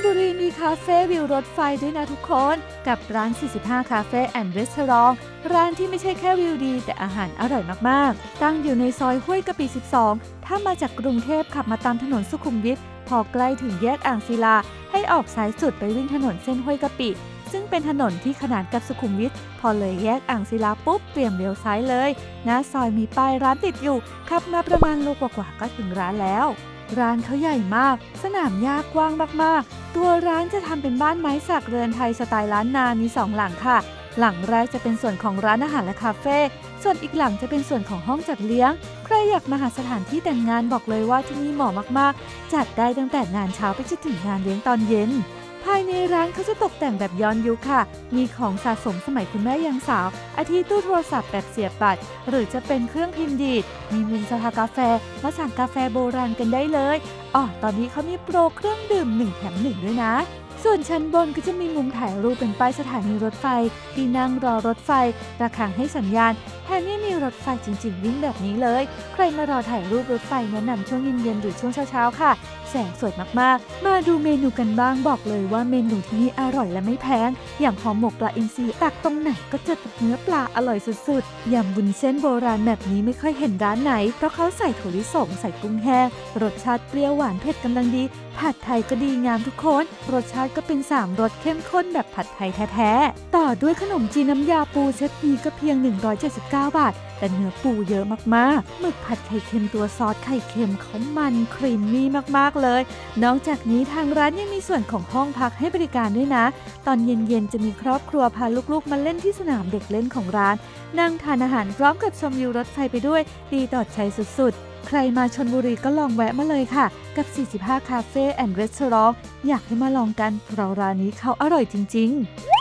นบุรีมีคาเฟ่วิวรถไฟด้วยนะทุกคน กับร้าน 45 คาเฟ่แอนด์รีสอร์ทร้านที่ไม่ใช่แค่วิวดี แต่อาหารอร่อยมากๆ ตั้งอยู่ในซอยห้วยกะปิ 12 ถ้ามาจากกรุงเทพขับมาตามถนนสุขุมวิทพอใกล้ถึงแยกอ่างศิลา ให้ออกซ้ายสุดไปวิ่งถนนเส้นห้วยกะปิ ซึ่งเป็นถนนที่ขนานกับสุขุมวิทพอเลยแยกอ่างศิลาปุ๊บเตรียมเลี้ยวซ้ายเลยหน้าซอยมีป้ายร้านติดอยู่ขับมาประมาณโลกว่าๆก็ถึงร้านแล้ว ร้านเขาใหญ่มาก สนามหญ้ากว้างมากๆ ตัวร้านจะทำเป็นบ้านไม้สักเรือนไทยสไตล์ล้านนามีสองหลังค่ะ หลังแรกจะเป็นส่วนของร้านอาหารและคาเฟ่ส่วนอีกหลังจะเป็นส่วนของห้องจัดเลี้ยง ใครอยากมาหาสถานที่แต่งงานบอกเลยว่าที่นี่เหมาะมากๆ จัดได้ตั้งแต่งานเช้าไปจนถึงงานเลี้ยงตอนเย็น ภายในร้านเขาจะตกแต่งแบบย้อนยุคค่ะ มีของสะสมสมัยคุณแม่ยังสาว อาทิตู้โทรศัพท์แบบเสียบบัตร หรือจะเป็นเครื่องพิมพ์ดีด มีมุมสภากาแฟ มาสั่งกาแฟโบราณกันได้เลยอ๋อตอนนี้เขามีโปรเครื่องดื่ม1แถม1ด้วยนะ ส่วนชั้นบนก็จะมีมุมถ่ายรูปเป็นป้ายสถานีรถไฟ ที่นั่งรอรถไฟ ระฆังให้สัญญาณแถมยังมีรถไฟจริง ๆ วิ่งแบบนี้เลย ใครมารอถ่ายรูปรถไฟแนะนำช่วงเย็นๆหรือช่วงเช้าๆค่ะแสงสวยมากๆ มาดูเมนูกันบ้างบอกเลยว่าเมนูที่นี่อร่อยและไม่แพง อย่างห่อหมกปลาอินทรีตักตรงไหนก็เจอแต่เนื้อปลาอร่อยสุดๆ ยำวุ้นเส้นโบราณแบบนี้ไม่ค่อยเห็นร้านไหน เพราะเขาใส่ถั่วลิสงใส่กุ้งแห้ง รสชาติเปรี้ยวหวานเผ็ดกำลังดี ผัดไทยก็ดีงามทุกคน รสชาติก็เป็นสามรสเข้มข้นแบบผัดไทยแท้ๆ ต่อด้วยขนมจีนน้ำยาปูเซตนี้ก็เพียง 179 บาทแต่เนื้อปูเยอะมากๆหมึกผัดไข่เค็มตัวซอสไข่เค็มเขามันครีมมี่มากๆเลย นอกจากนี้ทางร้านยังมีส่วนของห้องพักให้บริการด้วยนะ ตอนเย็นๆจะมีครอบครัวพาลูกๆ มาเล่นที่สนามเด็กเล่นของร้าน นั่งทานอาหารพร้อมกับชมวิวรถไฟไปด้วย ดีต่อใจสุดๆ ใครมาชนบุรีก็ลองแวะมาเลยค่ะ กับ 45 คาเฟ่แอนด์รีสอร์ทอยากให้มาลองกันเพราะร้านนี้เขาอร่อยจริง ๆ